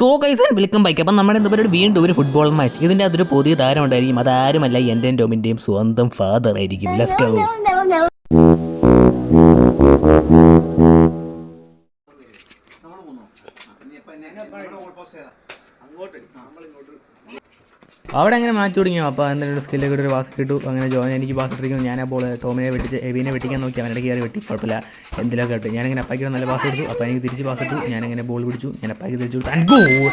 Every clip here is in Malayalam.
സോ കൈസ് വെൽക്കം ബൈക്ക് അപ്പം നമ്മുടെ എന്താ പറയുക വീണ്ടും ഒരു ഫുട്ബോൾ മാച്ച് ഇതിന്റെ അതൊരു പുതിയ താരം ഉണ്ടായിരിക്കും. അതാരുമല്ല എന്റെ ടോമിന്റെയും സ്വന്തം ഫാദർ ആയിരിക്കും. ലെറ്റ്സ് ഗോ അവിടെ അങ്ങനെ മാച്ച് തുടങ്ങിയോ? അപ്പോൾ എന്തെങ്കിലും സ്കില്ലൊക്കെ ഒരു പാസ് കിട്ടു അങ്ങനെ ജോയിൻ എനിക്ക് പാസ് ഇട്ടിരിക്കുന്നു ഞാൻ അപ്പോൾ ടോമിനെ വെട്ടിച്ച് എബീനെ വെട്ടിക്കാൻ നോക്കി. അവന്റെ കയറി വെട്ടി. കുഴപ്പമില്ല. എന്തിലൊക്കെ ഇട്ടു. ഞാനിങ്ങനെ അപ്പാക്കി നല്ല പാസ് എടുത്തു. അപ്പോൾ എനിക്ക് തിരിച്ച് പാസ് ഇട്ടു. ഞാനിങ്ങനെ ബോൾ പിടിച്ചു. ഞാൻ അപ്പാക്കി തിരിച്ചു കൊടുത്തു.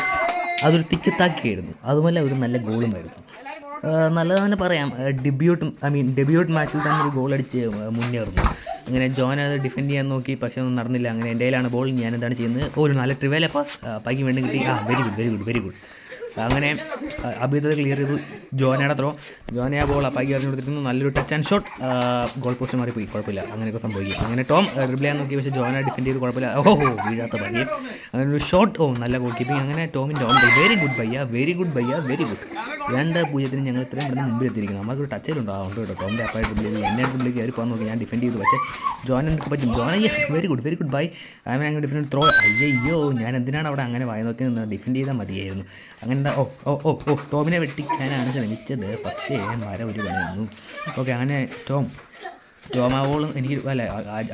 അതൊരു തിക്കത്താക്കിയായിരുന്നു അതുമല്ല ഒരു നല്ല ഗോളുമായിരുന്നു നല്ലത് തന്നെ പറയാം. ഡെബ്യൂട്ട് ഐ മീൻ ഡെബ്യൂട്ട് മാച്ചിൽ തന്നെ ഒരു ഗോൾ അടിച്ച് മുന്നേറുന്നു. അങ്ങനെ ജോൻ അത് ഡിഫെൻഡ് ചെയ്യാൻ നോക്കി. പക്ഷേ ഒന്നും നടന്നില്ല. അങ്ങനെ എന്റെ ബോൾ ഞാൻ എന്താണ് ചെയ്യുന്നത്? ഒരു നല്ല ട്രിവേല പാസ് പൈക്ക് വേണ്ടി കിട്ടി. ആ very good very good very good അങ്ങനെ അഭിതത് ക്ലിയർ ചെയ്തു. ജോനയുടെ ത്രോ ജോനയ ബോൾ അപ്പാക്കി എറിഞ്ഞു കൊടുത്തിരുന്നു. നല്ലൊരു touch and shot goal post മാറി പോയി. കുഴപ്പമില്ല. അങ്ങനെയൊക്കെ സംഭവിക്കും. അങ്ങനെ ടോം ഡ്രിബിൾ നോക്കി. പക്ഷേ ജോന ഡിഫെൻഡ് ചെയ്ത് കുഴപ്പമില്ല. ഓ വീഴാത്ത പയ്യൻ. അങ്ങനെ ഒരു ഷോട്ട് ഓ നല്ല ഗോൾ കീപ്പിംഗ് അങ്ങനെ ടോമിന്റെ ഓൺ വെരി ഗുഡ് ബയ്യ വെരി ഗുഡ് ബയ്യ വെരി ഗുഡ് രണ്ട് പൂജ്യത്തിന് ഞങ്ങൾ ഇത്രയും പെട്ടെന്ന് മുമ്പിൽ എത്തിയിരിക്കുന്നു നമുക്കൊരു ടച്ചിൽ ഉണ്ടോ കേട്ടോ ടോമിന്റെ അപ്പായി ഡ്രിബിളിൽ എന്റെ എന്നെ അവർ പോകാൻ നോക്കി. ഞാൻ ഡിഫെൻഡ് ചെയ്തു. പക്ഷേ ജോൻ എനിക്ക് പറ്റും Jonah yes very good very good bye അങ്ങനെ അങ്ങനെ ഡിഫെൻഡ് ത്രോ അയ്യോ ഞാൻ എന്തിനാണ് അവിടെ അങ്ങനെ വായ നോക്കി നിന്ന് ഡിഫെൻഡ് ചെയ്താൽ മതിയായിരുന്നു. അങ്ങനെ ഓ ഓ ഓ ഓ ടോമിനെ വെട്ടിക്കാനാണ് ശ്രമിച്ചത്. പക്ഷേ മര ഒരു വന്നു. ഓക്കെ അങ്ങനെ ടോം ടോമാവോളും എനിക്ക് അല്ല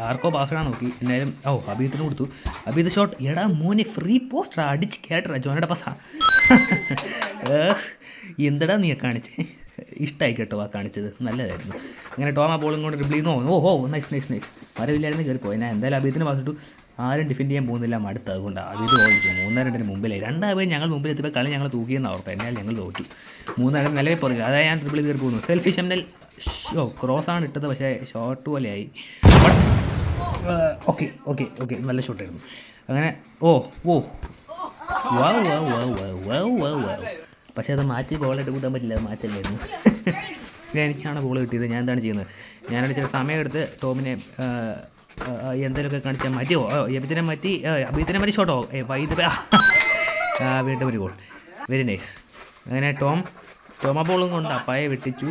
ആർക്കോ പാസ്സാണ് നോക്കി. എന്തായാലും ഓ അബീത്തിന് കൊടുത്തു. അബീത് ഷോട്ട് എടാ മോനെ ഫ്രീ പോസ്റ്റർ അടിച്ച് കേട്ടടാ. ജോനയുടെ പസാ. എന്തടാ നീ കാണിച്ചേ? ഇഷ്ടമായി കേട്ടോ ആ കാണിച്ചത്. നല്ലതായിരുന്നു. അങ്ങനെ ടോം ആ ബോളും കൊണ്ട് ഡ്രിബിൾ ചെയ്യുന്നു ഓ ഓ നൈസ് നൈസ് നൈസ് മരവില്ലായിരുന്നു കയറി പോയി. ഞാൻ എന്തായാലും അഭിയത്തിന് വാസിട്ടു. ആരും ഡിഫെൻഡ് ചെയ്യാൻ പോകുന്നില്ല. മടുത്ത്. അതുകൊണ്ട് അബീത് ഓടിച്ചു മൂന്നര രണ്ടിന് മുമ്പിലായി. രണ്ടാമത് ഞങ്ങൾ മുമ്പിൽ എത്തിയപ്പോൾ കളി ഞങ്ങൾ തൂക്കിയെന്ന് ഓർത്ത്. എന്നാൽ ഞങ്ങൾ തോറ്റു. മൂന്നര നിലവിൽ പുറകെ അതായത് ഞാൻ ട്രിപ്പിൾ കയറി പോകുന്നു. സെൽഫി ഷംനൽ ഓ ക്രോസ് ആണ് ഇട്ടത്. പക്ഷേ ഷോർട്ട് പോലെയായി ഓക്കെ ഓക്കെ ഓക്കെ നല്ല ഷോട്ടായിരുന്നു അങ്ങനെ ഓ ഓ. വാ വാ വാ വാ വാ വാ വാ. പക്ഷേ അത് മാച്ച് ഗോളായിട്ട് കൂട്ടാൻ പറ്റില്ല അത് മാച്ചല്ലായിരുന്നു പിന്നെ എനിക്കാണ് ബോൾ കിട്ടിയത്. ഞാൻ എന്താണ് ചെയ്യുന്നത്? ഞാനാണ് ചില സമയം എടുത്ത് ടോമിനെ എന്തെങ്കിലുമൊക്കെ കാണിച്ചാൽ മാറ്റിയോ എബിച്ചിനെ മാറ്റി അബീത്തിനെ മാറ്റി ഷോട്ടോ വൈദ്യുത വീണ്ടും ഒരു ഗോൾ വെരി നൈസ് അങ്ങനെ ടോം ടോമ ബോളും കൊണ്ട് അപ്പായെ വെട്ടിച്ചു.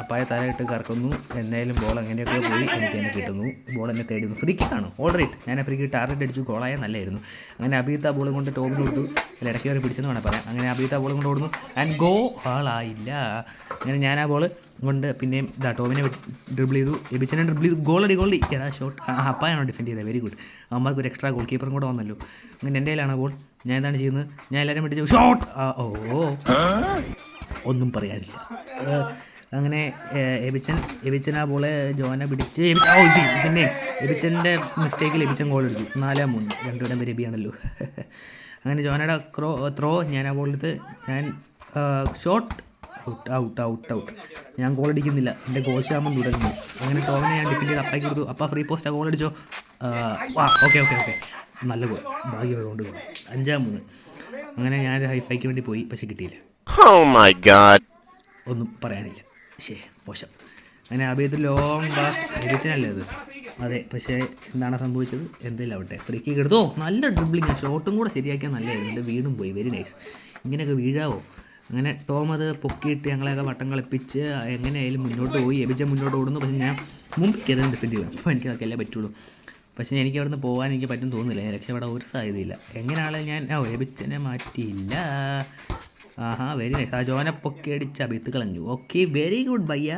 അപ്പായെ തലയിട്ട് കറക്കുന്നു. എന്തായാലും ബോൾ എങ്ങനെയൊക്കെ പോയി എനിക്ക് തന്നെ കിട്ടുന്നു. ബോൾ എന്നെ തേടുന്നു ഫ്രീ കിക്കാണ് ഓൾ റൈറ്റ് ഞാൻ ഫ്രീ കിക്ക് ടാർഗറ്റ് അടിച്ചു. ഗോളായ നല്ലായിരുന്നു. അങ്ങനെ അബീത്ത ബോൾ കൊണ്ട് ടോമിന് കൊടുത്തു. അല്ല ഇടയ്ക്ക് കയറി പിടിച്ചെന്ന് വേണം പറയാം. അങ്ങനെ അബീത്ത ബോൾ കൊണ്ട് ഓടുന്നു. ആൻഡ് ഗോ ആളായില്ല അങ്ങനെ ഞാൻ ആ ബോൾ കൊണ്ട് പിന്നെയും ഇതാ ടോമിനെ ഡ്രിബിൾ ചെയ്തു. എബിച്ചനെ ഡ്രിബിൾ ചെയ്തു. അടി ഗോൾ അടി. ഷോട്ട് അപ്പായാണോ ഡിഫെൻഡ് ചെയ്തത് വെരി ഗുഡ് അമ്മയ്ക്ക് ഒരു എക്സ്ട്രാ ഗോൾ കീപ്പറും കൂടെ വന്നല്ലോ. അങ്ങനെ എന്റെ കയ്യിലാണ് ഗോൾ ഞാൻ എന്താണ് ചെയ്യുന്നത്? ഞാൻ എല്ലാവരും പിടിച്ചു ഷോട്ട് ഓ. ഒന്നും പറയാനില്ല. അങ്ങനെ എബിച്ചൻ എബിച്ചൻ ആ ബോളെ ജോനെ പിടിച്ച് പിന്നെ എബിച്ചന്റെ മിസ്റ്റേക്കിൽ എബിച്ചൻ ഗോൾ എടുത്തു. നാലാം മൂന്ന് രണ്ടുപേരും രബിയാണല്ലോ അങ്ങനെ ജോനയുടെ ക്രോ ത്രോ ഞാൻ ആ ബോളെടുത്ത് ഞാൻ shot out out out out ഞാൻ ഗോൾ അടിക്കുന്നില്ല. എന്റെ ഗോൾ ശാമം തുടങ്ങി അങ്ങനെ ടോമിനെ ഞാൻ ഡിഫൻഡ് ചെയ്ത് അപ്പാക്കി കൊടുത്തു. അപ്പം ഫ്രീ പോസ്റ്റ് ഗോൾ അടിച്ചോ? ആ ഓക്കെ ഓക്കെ ഓക്കെ നല്ല ഗോൾ ഭാഗ്യമുള്ളതുകൊണ്ട് ഗോൾ അഞ്ചാം മൂന്ന്. അങ്ങനെ ഞാൻ ഹൈഫൈക്ക് വേണ്ടി പോയി പക്ഷെ കിട്ടിയില്ല. ഒന്നും പറയാനില്ല. ശേ മോശം. അങ്ങനെ അഭിയത്ത് ലോങ് ബാസ് അത്? അതെ പക്ഷേ എന്താണ് സംഭവിച്ചത്? എന്തെങ്കിലും ആവട്ടെ. ഫ്രീക്ക് എടുത്തോ നല്ല ഡ്രിബ്ലിങ് ഷോട്ടും കൂടെ ശരിയാക്കിയാൽ നല്ലതായിരുന്നു. എന്റെ വീണും പോയി. വെരി നൈസ് ഇങ്ങനെയൊക്കെ വീഴാവോ? അങ്ങനെ ടോം അത് പൊക്കിയിട്ട് ഞങ്ങളെയൊക്കെ വട്ടം കളിപ്പിച്ച് എങ്ങനെയായാലും മുന്നോട്ട് പോയി. എബിച്ച മുന്നോട്ട് ഓടുന്നു. പക്ഷേ ഞാൻ മുമ്പിക്ക് കയറി ഡിഫെൻഡ് ചെയ്യണം അപ്പോൾ എനിക്ക് അതൊക്കെ പറ്റുള്ളൂ. പക്ഷേ എനിക്ക് അവിടുന്ന് പോകാൻ എനിക്ക് പറ്റും തോന്നുന്നില്ല. രക്ഷപ്പെടാൻ ഒരു സാധ്യതയില്ല. എങ്ങനെയാണെങ്കിലും ഞാൻ ഓ എബിച്ചനെ മാറ്റിയില്ല. ആഹാ വെരി നൈസ് ആ ജോനെ പൊക്കി അടിച്ച അഭിത്ത് കളഞ്ഞു ഓക്കെ വെരി ഗുഡ് ബയ്യ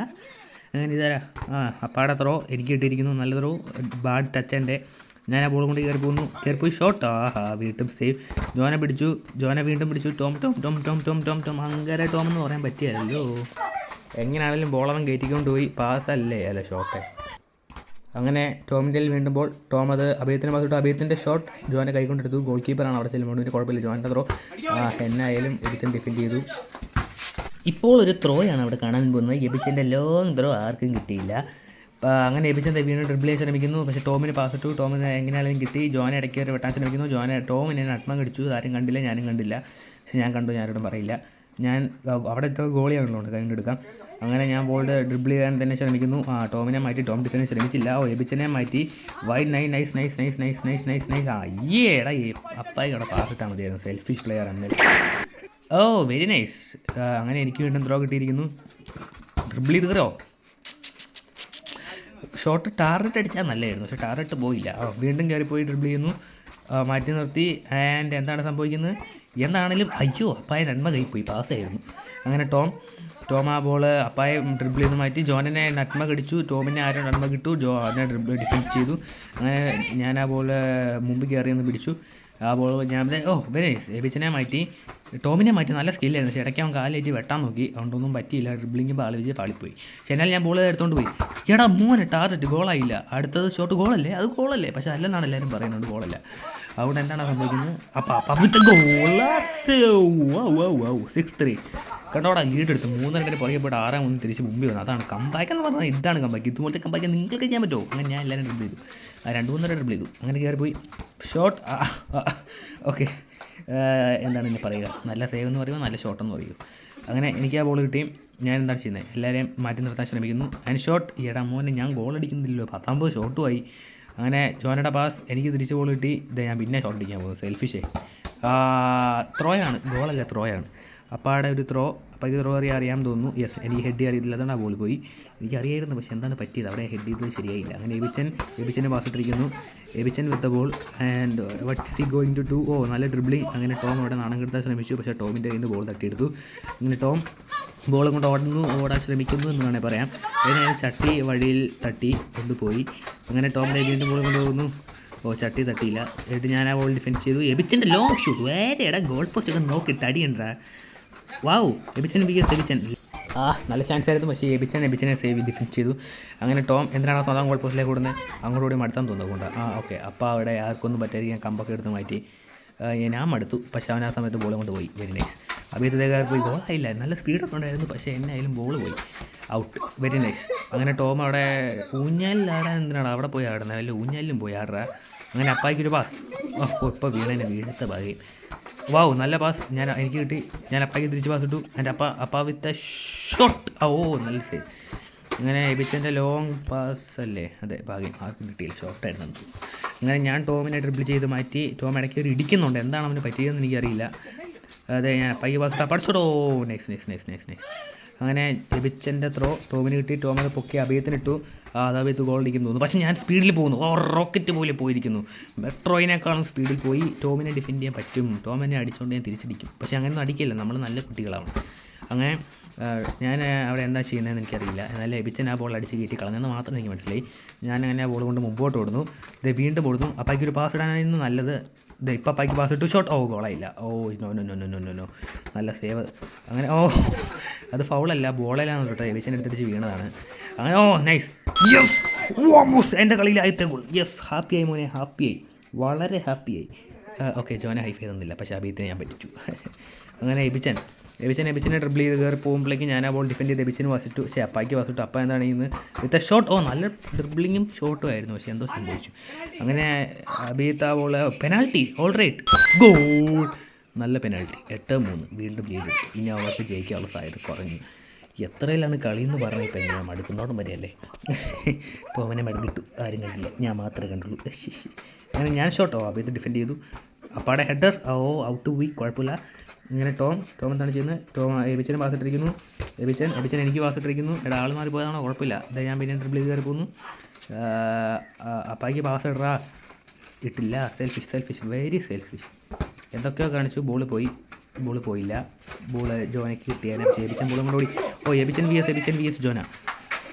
അങ്ങനെ ഇതാരാ? ആ അപ്പാടെ ത്രോ എനിക്ക് കിട്ടിയിരിക്കുന്നു നല്ല ത്രോ ബാഡ് ടച്ച് എന്റെ ഞാൻ ആ ബോൾ കൊണ്ട് കയറി പോകുന്നു കയറി പോയി ഷോട്ട് ആഹാ വീണ്ടും സേവ് ജോനെ പിടിച്ചു. ജോനെ വീണ്ടും പിടിച്ചു. Tom Tom Tom Tom Tom Tom Tom. അങ്ങനെ ടോം എന്ന് പറയാൻ പറ്റിയല്ലോ എങ്ങനെയാണെങ്കിലും ബോളവൻ കയറ്റിക്കൊണ്ട് പോയി. പാസ്സല്ലേ അല്ല? ഷോട്ടെ അങ്ങനെ ടോമിന്റെ വീണ്ടും ബോൾ ടോം അത് അഭയത്തിന് പാസിട്ട് അഭയത്തിന്റെ ഷോട്ട് ജോനെ കൈകൊണ്ടെടുത്തു. ഗോൾ കീപ്പറാണ് അവിടെ ചെല്ലുമ്പോൾ. ഒരു കുഴപ്പമില്ല. ജോന്റെ ത്രോ എന്നായാലും എബിച്ചൻ ഡിഫെൻഡ് ചെയ്തു. ഇപ്പോൾ ഒരു ത്രോയാണ് അവിടെ കാണാൻ പോകുന്നത്. എബിച്ചന്റെ ലോങ് ത്രോ ആർക്കും കിട്ടിയില്ല. അങ്ങനെ എബിച്ചൻ വീണ്ടും ഡ്രിബിൾ ചെയ്യാൻ ശ്രമിക്കുന്നു. പക്ഷേ ടോമിന് പാസ് ഇട്ടു. ടോമിന് എങ്ങനെയാണെങ്കിലും കിട്ടി. ജോനെ ഇടയ്ക്ക് വരെ വെട്ടാൻ ശ്രമിക്കുന്നു. ജോനെ ടോമിനെ നട്മം കടിച്ചു ആരും കണ്ടില്ല ഞാനും കണ്ടില്ല. പക്ഷേ ഞാൻ കണ്ടു ഞാനോടും പറയില്ല. ഞാൻ അവിടെ എത്ര ഗോളിയാണല്ലോ കണ്ടെടുക്കാം അങ്ങനെ ഞാൻ ബോൾഡ് ഡ്രിബിൾ ചെയ്യാൻ തന്നെ ശ്രമിക്കുന്നു. ആ ടോമിനെ മാറ്റി ടോം ഡിഫനെ ശ്രമിച്ചില്ല. ഓ എബിച്ചനെ മാറ്റി. വൈഡ് നൈ nice nice nice nice nice nice nice. ആ ഈ അപ്പായി അവിടെ പാസ് ഇട്ടാൽ മതിയായിരുന്നു. സെൽഫിഷ് പ്ലെയർ ആണ്. ഓ വെരി നൈസ് അങ്ങനെ എനിക്ക് വീണ്ടും ത്രോ കിട്ടിയിരിക്കുന്നു. ഡ്രിബിൾ ചെയ്ത് കയറോ ഷോട്ട് ടാർഗറ്റ് അടിച്ചാൽ നല്ലതായിരുന്നു. പക്ഷേ ടാർഗറ്റ് പോയില്ല. വീണ്ടും കയറിപ്പോയി പോയി ഡ്രിബിൾ ചെയ്യുന്നു. മാറ്റി നിർത്തി. ആൻഡ് എന്താണ് സംഭവിക്കുന്നത്? എന്താണെങ്കിലും അയ്യോ അപ്പായ നന്മ കൈപ്പോയി പാസ്സായിരുന്നു അങ്ങനെ ടോം. ടോം ആ ബോൾ അപ്പായെ ഡ്രിബിൾ ചെയ്ത് മാറ്റി. ജോനെ നന്മ കടിച്ചു. ടോമിനെ ആരോ നന്മ കിട്ടു. ജോ അതിനെ ഡ്രിബിൾ ഡിഫൻസ് ചെയ്തു. അങ്ങനെ ഞാൻ ആ ബോൾ മുമ്പ് കയറി ഒന്ന് പിടിച്ചു. ആ ബോൾ ഞാൻ ഓ വെരി നൈസ് മാറ്റി. ടോമിനെ മാറ്റി നല്ല സ്കില്ലായിരുന്നു പക്ഷേ ഇടയ്ക്ക് അവൻ കാലേറ്റ് വെട്ടാൻ നോക്കി. അതുകൊണ്ടൊന്നും പറ്റിയില്ല. ഡ്രിബിളിങ് പാളി വെച്ച് പാളിപ്പോയി. എന്നാൽ ഞാൻ ബോൾ എടുത്തുകൊണ്ട് പോയി. എടാ മൂന്ന് ടാർഗറ്റ് ഗോളായില്ല അടുത്തത് ഷോട്ട് ഗോളല്ലേ അത് ഗോളല്ലേ പക്ഷേ അല്ലെന്നാണ് എല്ലാവരും പറയുന്നത് ഗോളല്ല അതുകൊണ്ട് എന്താണ് സംഭവിക്കുന്നത്? അപ്പം അപ്പം ഗോൾ സിക്സ് ത്രീ കണ്ടോടാ ലീഡ് എടുത്ത് മൂന്നരക്കിന് പുറകെ പോയിട്ട് ആറാം മൂന്ന് തിരിച്ച് മുമ്പിൽ വന്നു. അതാണ് കമ്പാക്ക് എന്ന് പറഞ്ഞാൽ ഇതാണ് കമ്പാക്ക് ഇതുപോലത്തെ കമ്പാക്ക് നിങ്ങൾക്ക് ചെയ്യാൻ പറ്റുമോ? അങ്ങനെ ഞാൻ എല്ലാവരും ഡ്രിബിൾ ചെയ്തു. രണ്ട് മൂന്നര ഡ്രിബിൾ ചെയ്തു. അങ്ങനെ കയറി പോയി. ഷോട്ട് ഓക്കെ എന്താണ് ഇനി പറയുക? നല്ല സേവ് എന്ന് പറയുമോ നല്ല ഷോട്ട് എന്ന് പറയൂ അങ്ങനെ എനിക്ക് ആ ബോൾ കിട്ടി. ഞാൻ എന്താണ് ചെയ്യുന്നത്? എല്ലാവരെയും മാറ്റി നിർത്താൻ ശ്രമിക്കുന്നു. ആൻഡ് ഷോട്ട് ഈടാ മോനെ ഞാൻ ഗോൾ അടിക്കുന്നില്ലല്ലോ. പത്തൊമ്പത് ഷോട്ടുമായി അങ്ങനെ ജോനയുടെ പാസ് എനിക്ക് തിരിച്ച് ബോൾ കിട്ടി. ഇത് ഞാൻ പിന്നെ ഷോട്ട് അടിക്കാൻ പോകുന്നു. സെൽഫിഷേ ത്രോയാണ് ഗോളല്ല ത്രോയാണ് അപ്പാടെ ഒരു ത്രോ അപ്പോൾ ഇത് റോറി അറിയാൻ തോന്നുന്നു. യെസ് എനിക്ക് ഹെഡ് അറിയത്തില്ല. അതാണ് ആ ബോൾ പോയി. എനിക്ക് അറിയായിരുന്നു പക്ഷേ എന്താണ് പറ്റിയത്? അവിടെ ഹെഡ് ചെയ്തത് ശരിയായില്ല. അങ്ങനെ എബിച്ചൻ എബിച്ചനെ പാസിട്ടിരിക്കുന്നു Abichan with ball and what see going to to oh നല്ല ഡ്രിബ്ലിംഗ് അങ്ങനെ ടോം അവിടെ നാണം കെടുത്താൻ ശ്രമിച്ചു. പക്ഷേ ടോമിന്റെ കയ്യിൽ നിന്ന് ബോൾ തട്ടിയെടുത്തു. അങ്ങനെ ടോം ബോൾ കൊണ്ട് ഓടുന്നു. ഓടാൻ ശ്രമിക്കുന്നു എന്ന് വേണേൽ പറയാം. അതിനെ ചട്ടി വഴിയിൽ തട്ടി കൊണ്ടുപോയി. അങ്ങനെ ടോമിന്റെ വീണ്ടും ബോൾ കൊണ്ടുപോകുന്നു. ഓ ചട്ടി തട്ടിയില്ല. എന്നിട്ട് ഞാൻ ആ ബോൾ ഡിഫെൻസ് ചെയ്തു. എബിച്ചന്റെ ലോങ് ഷൂട്ട് വേറെ ഇടാ ഗോൾ പോസ്റ്റ് ഒക്കെ നോക്കി. തടിയുണ്ടാ വാവ് എബിച്ചൻ ബിഗസ് എബിച്ചൻ ആ നല്ല ചാൻസ് ആയിരുന്നു. പക്ഷേ എബിച്ചൻ എബിച്ചനെ സേവ് ഡിഫൻസ് ചെയ്തു. അങ്ങനെ ടോം എന്തിനാണ് സ്വന്തം ഗോൾ പോസ്റ്റിലേക്ക് കൂടുന്നത് അങ്ങോട്ട് കൂടി മടുത്താൻ തോന്നുന്നുണ്ട് ആ ഓക്കെ അപ്പോൾ അവിടെ ആർക്കൊന്നും പറ്റാതിരിക്കാൻ കമ്പൊക്കെ എടുത്ത് മാറ്റി. ഞാൻ മടുത്തു. പക്ഷേ അവൻ ആ സമയത്ത് ബോൾ കൊണ്ട് പോയി. വെരി നൈസ് അഭിയത്തേക്കാർ പോയി ഗോളായില്ല നല്ല സ്പീഡൊക്കെ ഉണ്ടായിരുന്നു. പക്ഷേ എന്നായാലും ബോൾ പോയി. ഔട്ട് വെരി നൈസ് അങ്ങനെ ടോം അവിടെ ഊഞ്ഞാലിൽ ആടാൻ എന്തിനാണ് അവിടെ പോയി ആടുന്നത് അല്ല ഊഞ്ഞാലിലും പോയി ആടുക അങ്ങനെ അപ്പായിക്കൊരു പാസ് ഇപ്പോൾ വീണേനെ വീഴത്തെ ഭാഗ്യം. വാവ് നല്ല പാസ് ഞാൻ എനിക്ക് കിട്ടി. ഞാൻ അപ്പയ്ക്ക് തിരിച്ച് പാസ് ഇട്ടു. എന്റെ അപ്പ അപ്പ വിത്ത് ഷോട്ട് ഓ നല്ല സേവ് അങ്ങനെ എബിച്ചന്റെ ലോങ് പാസ് അല്ലേ? അതെ ഭാഗ്യം. ആർക്കും കിട്ടിയില്ല. ഷോർട്ടായിരുന്നു നമുക്ക് അങ്ങനെ ഞാൻ ടോമിനെ ട്രിപ്പിൾ ചെയ്ത് മാറ്റി ടോം ഇടയ്ക്ക് ഒരു ഇടിക്കുന്നുണ്ട്. എന്താണ് അവന് പറ്റിയതെന്ന് എനിക്കറിയില്ല. അതെ ഞാൻ പയ്യ pass പഠിച്ചോടോ next next next next next അങ്ങനെ ലഭിച്ചന്റെ ത്രോ ടോമിന് കിട്ടി ടോം അത് പൊക്കി അഭയത്തിന് ഇട്ടു ആ ഇത് ഗോൾ അടിക്കുന്നു തോന്നുന്നു. പക്ഷേ ഞാൻ സ്പീഡിൽ പോകുന്നു. ഓ റോക്കറ്റ് പോലെ പോയിരിക്കുന്നു. മെട്രോയിനേക്കാളും സ്പീഡിൽ പോയി ടോമിനെ ഡിഫെൻഡ് ചെയ്യാൻ പറ്റും. ടോം എന്നെ അടിച്ചുകൊണ്ട് ഞാൻ തിരിച്ചടിക്കും. പക്ഷേ അങ്ങനെ അടിക്കില്ല. നമ്മൾ നല്ല കുട്ടികളാണ്. അങ്ങനെ ഞാൻ അവിടെ എന്താ ചെയ്യുന്നതെന്ന് എനിക്കറിയില്ല. എന്നാൽ എബിച്ചൻ ആ ബോൾ അടിച്ച് കയറ്റി കളഞ്ഞെന്ന് മാത്രം എനിക്ക് മനസ്സിലായി. ഞാൻ അങ്ങനെ ആ ബോൾ കൊണ്ട് മുമ്പോട്ട് ഓടുന്നു. ഇത് വീണ്ടും ഓടുന്നു. അപ്പായ്ക്ക് ഒരു പാസ് ഇടാനായിരുന്നു നല്ലത്. ഇത് ഇപ്പം പൈക്ക് പാസ് ഇട്ടു ഷോട്ട് ഓ ഗോളായില്ല. ഓ no no no no no no നല്ല സേവ് അങ്ങനെ ഓ അത് ഫൗളല്ല ബോളിലാണ് കേട്ടോ എവിഷൻ എടുത്തിട്ട് വീണതാണ്. അങ്ങനെ ഓ നൈസ് യെസ് ഓമോസ് എന്റെ കളിയിൽ ആദ്യത്തെ ഗോൾ യെസ് ഹാപ്പിയായി മോനെ ഹാപ്പിയായി വളരെ ഹാപ്പിയായി ഓക്കെ ജോനെ ഹൈഫ് ചെയ്തൊന്നുമില്ല പക്ഷേ അബീത്തിനെ ഞാൻ പറ്റിച്ചു. അങ്ങനെ എബിച്ചൻ എബിച്ചൻ എബിച്ചനെ ഡ്രിബിൾ ചെയ്ത് കയറി പോകുമ്പോഴേക്കും ഞാൻ ആ ബോൾ ഡിഫെൻഡ് ചെയ്ത് എബിച്ചിന് വസിട്ടു പക്ഷേ അപ്പാക്ക് വസിട്ടു. അപ്പം എന്താണ് ഇന്ന് വിത്ത് ഷോട്ട് ഓ നല്ല ഡ്രിബിളിങ്ങും ഷോട്ടും ആയിരുന്നു. പക്ഷേ എന്തോ സംഭവിച്ചു. അങ്ങനെ അബീത്ത് ആ ball penalty all right goal നല്ല പെനാൾട്ടി എട്ട് മൂന്ന്. വീണ്ടും ലീഡ് എടുത്തു. ഇനി അവർക്ക് ജയിക്കാനുള്ള സാധ്യത കുറഞ്ഞു. എത്രയിലാണ് കളി എന്ന് പറഞ്ഞാൽ ഇപ്പം ഞാൻ മടുക്കുന്നോടും വരെയല്ലേ അവനെ മടുക്കിട്ടു ആരും കണ്ടില്ല. ഞാൻ മാത്രമേ കണ്ടുള്ളൂ. അങ്ങനെ ഞാൻ ഷോട്ടോ അബീത്ത് ഡിഫെൻഡ് ചെയ്തു. അപ്പാടെ ഹെഡർ ഓ ഔട്ട് പോയി കുഴപ്പമില്ല. ഇങ്ങനെ ടോം ടോം എന്താണ് ചെയ്യുന്നത്? ടോം എബിച്ചൻ പാസ് ഇട്ടിരിക്കുന്നു. എബിച്ചൻ എബിച്ചൻ എനിക്ക് പാസ് ഇട്ടിരിക്കുന്നു. എടാ ആൾ മാറി പോയതാണോ കുഴപ്പമില്ല. ഇതാ ഞാൻ പിന്നെ ഡ്രിബിൾ ചെയ്ത് കയറി പോകുന്നു അപ്പായ്ക്ക് പാസ് ഇടറാ. ഇട്ടില്ല. സെൽഫിഷ് സെൽഫിഷ് വെരി സെൽഫിഷ് എന്തൊക്കെയോ കാണിച്ചു. ബോൾ പോയി. ബോൾ പോയില്ല. ബോൾ ജോനയ്ക്ക് കിട്ടിയാൽ എബിച്ചൻ ബോളും കൊണ്ട് ഓടി. ഓ Abichan V S Abichan V S Jona.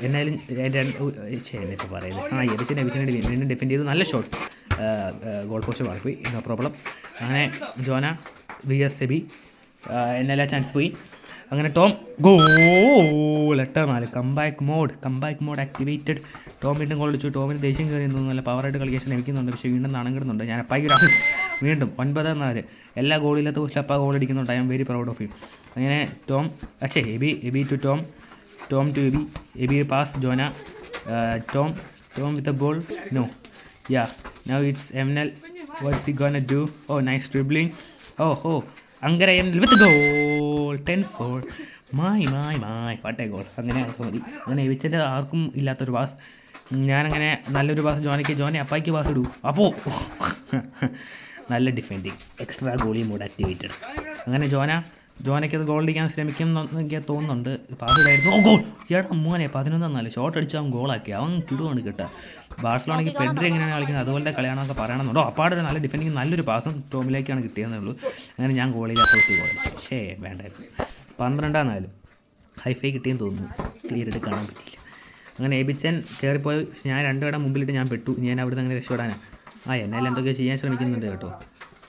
എന്നാലും എന്നിട്ട് പറയുന്നത്. ആ എബിച്ചൻ എബിച്ചൻ വീണ്ടും ഡിഫെൻഡ് ചെയ്തു. നല്ല ഷോട്ട് ഗോൾ പോസ്റ്റ് മാറിപ്പോയി. നോ പ്രോബ്ലം അങ്ങനെ ജോന വി എസ് എബി എന്നെല്ലാം ചാൻസ് പോയി. അങ്ങനെ ടോം ഗോൾ നാല്. Comeback mode comeback mode activated Tom വീണ്ടും ഗോൾ അടിച്ചു. ടോമിന് ദേഷ്യം കയറി നല്ല പവറായിട്ട് കളിക്കാൻ ശ്രമിക്കുന്നുണ്ട്. പക്ഷേ വീണ്ടും നാണം കിടുന്നുണ്ട് ഞാൻ അപ്പായി ഒരു. വീണ്ടും ഒൻപത് നാല്. എല്ലാ ഗോളില്ലാത്ത പോസ്റ്റിൽ അപ്പ ഗോൾ അടിക്കുന്നുണ്ട്. I am very proud of you അങ്ങനെ Tom അച്ഛേ Abi Abi to. Tom Tom to Abi Abi pass Jona. Tom Tom with a ball no yeah now it's M L what's gonna do oh nice dribbling oh ഹോ അങ്കര വിത്ത് ഗോൾ. Ten four. മായി മായി മായി പാട്ടേ ഗോൾ അങ്ങനെ ആർക്കും മതി. അങ്ങനെ എവിച്ചന്റെ ആർക്കും ഇല്ലാത്തൊരു പാസ് ഞാനങ്ങനെ നല്ലൊരു പാസ് ജോനയ്ക്ക് ജോനെ അപ്പായിക്ക് പാസ് ഇടൂ. അപ്പോൾ നല്ല ഡിഫെൻഡിങ് എക്സ്ട്രാ ഗോളിയും കൂടെ ആക്ടിവേറ്റഡ് അങ്ങനെ ജോന ജോനയ്ക്ക് അത് ഗോൾ അടിക്കാൻ ശ്രമിക്കും എനിക്ക് തോന്നുന്നുണ്ട്. പാസിലായിരുന്നു ഓ ഗോൾ ചേട്ടാ മോനെ പതിനൊന്നാൽ ഷോട്ട് അടിച്ച് അവൻ ഗോളാക്കി അവൻ കിടുവാണ് കിട്ടുക ബാഴ്സലോണയ്ക്ക് പെഡ്രി എങ്ങനെയാണ് കളിക്കുന്നത്? അതുപോലത്തെ കളിയാണെന്നൊക്കെ പറയണമെന്നുണ്ടോ. അപ്പാട് നല്ല ഡിഫൻഡിങ് നല്ലൊരു പാസും ടോമിലേക്കാണ് കിട്ടിയതെന്നേ ഉള്ളൂ. അങ്ങനെ ഞാൻ ഗോളിൽ കുട്ടി ഗോൾ ഷേ വേണ്ടായിരുന്നു പന്ത്രണ്ടാം നാല്. ഹൈഫൈ കിട്ടിയെന്ന് തോന്നുന്നു. ക്ലിയർ ആയിട്ട് കാണാൻ പറ്റില്ല അങ്ങനെ എബിച്ചൻ കയറിപ്പോയി ഞാൻ രണ്ട് കട മുമ്പിലിട്ട് ഞാൻ പെട്ടു. ഞാൻ അവിടുന്ന് അങ്ങനെ രക്ഷപ്പെടാനാണ് ആ എന്നാലും എന്തൊക്കെ ചെയ്യാൻ ശ്രമിക്കുന്നുണ്ട് കേട്ടോ.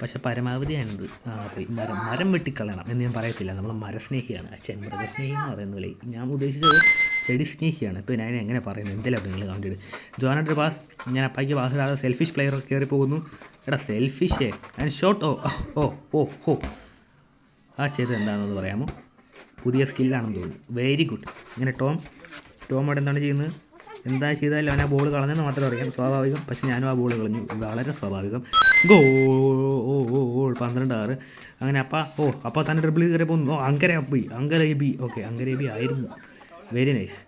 പക്ഷെ പരമാവധി ഞാനത് ആ പോയി മരം മരം വെട്ടിക്കളയണം എന്ന് ഞാൻ പറയത്തില്ല. നമ്മൾ മരസ്നേഹിയാണ്. അച്ഛൻ മൃഗസ്നേഹി എന്ന് പറയുന്നില്ലേ ഞാൻ ഉദ്ദേശിച്ചത് ചെടി സ്നേഹിയാണ്. ഇപ്പോൾ ഞാൻ എങ്ങനെ പറയുന്നത് എന്തെല്ലാം നിങ്ങൾ കണ്ടിട്ട് ജോനായിട്ട് പാസ് ഞാൻ അപ്പായ്ക്ക് പാസ് ഇടാതെ സെൽഫിഷ് പ്ലെയർ കയറി പോകുന്നു. എടാ സെൽഫിഷേ ആൻഡ് ഷോട്ട് ഓ ഓ ഓ ഓ ആ ചെയ്തത് എന്താണെന്ന് പറയാമോ? പുതിയ സ്കില്ലാണെന്ന് തോന്നുന്നു. വെരി ഗുഡ് ഇങ്ങനെ ടോം ടോം അവിടെ എന്താണ് ചെയ്യുന്നത്? എന്താ ചെയ്താലും അവൻ ആ ബോൾ കളഞ്ഞെന്ന് മാത്രം അറിയാം. സ്വാഭാവികം. പക്ഷേ ഞാനും ആ ബോൾ കളഞ്ഞു. വളരെ സ്വാഭാവികം. ഗോ ഓ ഓ പന്ത്രണ്ട് ആറ് അങ്ങനെ അപ്പ ഓ അപ്പോൾ തന്നെ ഡ്രിബിൾ കയറി പോകുന്നു ഓ അങ്കര അബി അങ്കര ഓക്കെ അങ്കര ആയിരുന്നു. വെരി നൈസ്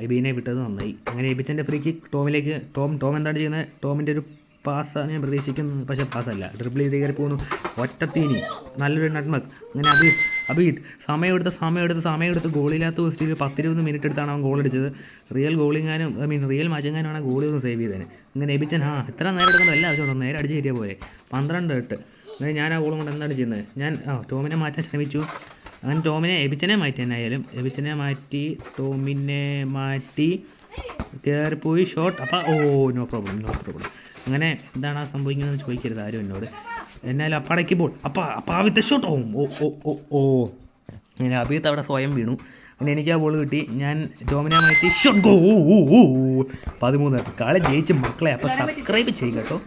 എബീനെ വിട്ടത് നന്നായി. അങ്ങനെ എബിച്ചന്റെ ഫ്രീക്ക് ടോമിലേക്ക് ടോം ടോം എന്താണ് ചെയ്യുന്നത്? ടോമിന്റെ ഒരു പാസ്സാണ് ഞാൻ പ്രതീക്ഷിക്കുന്നത് പക്ഷേ പാസ്സല്ല. ഡ്രിബിൾ ചെയ്ത് കയറി പോകുന്നു. ഒറ്റത്തീനി നല്ലൊരു നട്മക് അങ്ങനെ അബീത് അബീത്. സമയമെടുത്ത് സമയമെടുത്ത് സമയമെടുത്ത് ഗോളില്ലാത്ത പോസ്റ്റിൽ പത്തിരുപത് മിനിറ്റ് എടുത്താണ് അവൻ ഗോൾ അടിച്ചത്. റിയൽ ഗോളിങ്ങാനും ഐ മീൻ റിയൽ മച്ചങ്ങാനുമാണ് ഗോളി ഒന്ന് സേവ് ചെയ്തതിന് അങ്ങനെ എബിച്ചൻ ആ എത്ര നേരം എടുക്കുന്നത് എല്ലാ ആവശ്യമുണ്ടോ നേരെ അടിച്ച് കയറ്റിയ പോലെ പന്ത്രണ്ട് എട്ട്. അങ്ങനെ ഞാൻ ആ ഗോളും കൊണ്ട് എന്താണ് ചെയ്യുന്നത്? ഞാൻ ആ ടോമിനെ മാറ്റാൻ ശ്രമിച്ചു. അങ്ങനെ ടോമിനെ എബിച്ചനെ മാറ്റി എന്നായാലും എബിച്ചനെ മാറ്റി ടോമിനെ മാറ്റി കയറിപ്പോയി ഷോട്ട് അപ്പോൾ oh no problem no problem അങ്ങനെ എന്താണ് ആ സംഭവിക്കുന്നതെന്ന് ചോദിക്കരുത് ആരും എന്നോട്. എന്നാലും അപ്പടയ്ക്ക് ബോൾ അപ്പാ അപ്പം ആവിത്തെ ഷോട്ട് ഓ ഓ ഓ ഓ ഓ. അങ്ങനെ അഭിയത്ത് അവിടെ സ്വയം വീണു. അങ്ങനെ എനിക്ക് ആ ബോൾ കിട്ടി. ഞാൻ ഡോമിനായിട്ട് ഷോട്ട് ഗോ ഓ ഓ പതിമൂന്ന്. കളി ജയിച്ച് മക്കളെ അപ്പോൾ സബ്സ്ക്രൈബ് ചെയ്യുക കേട്ടോ.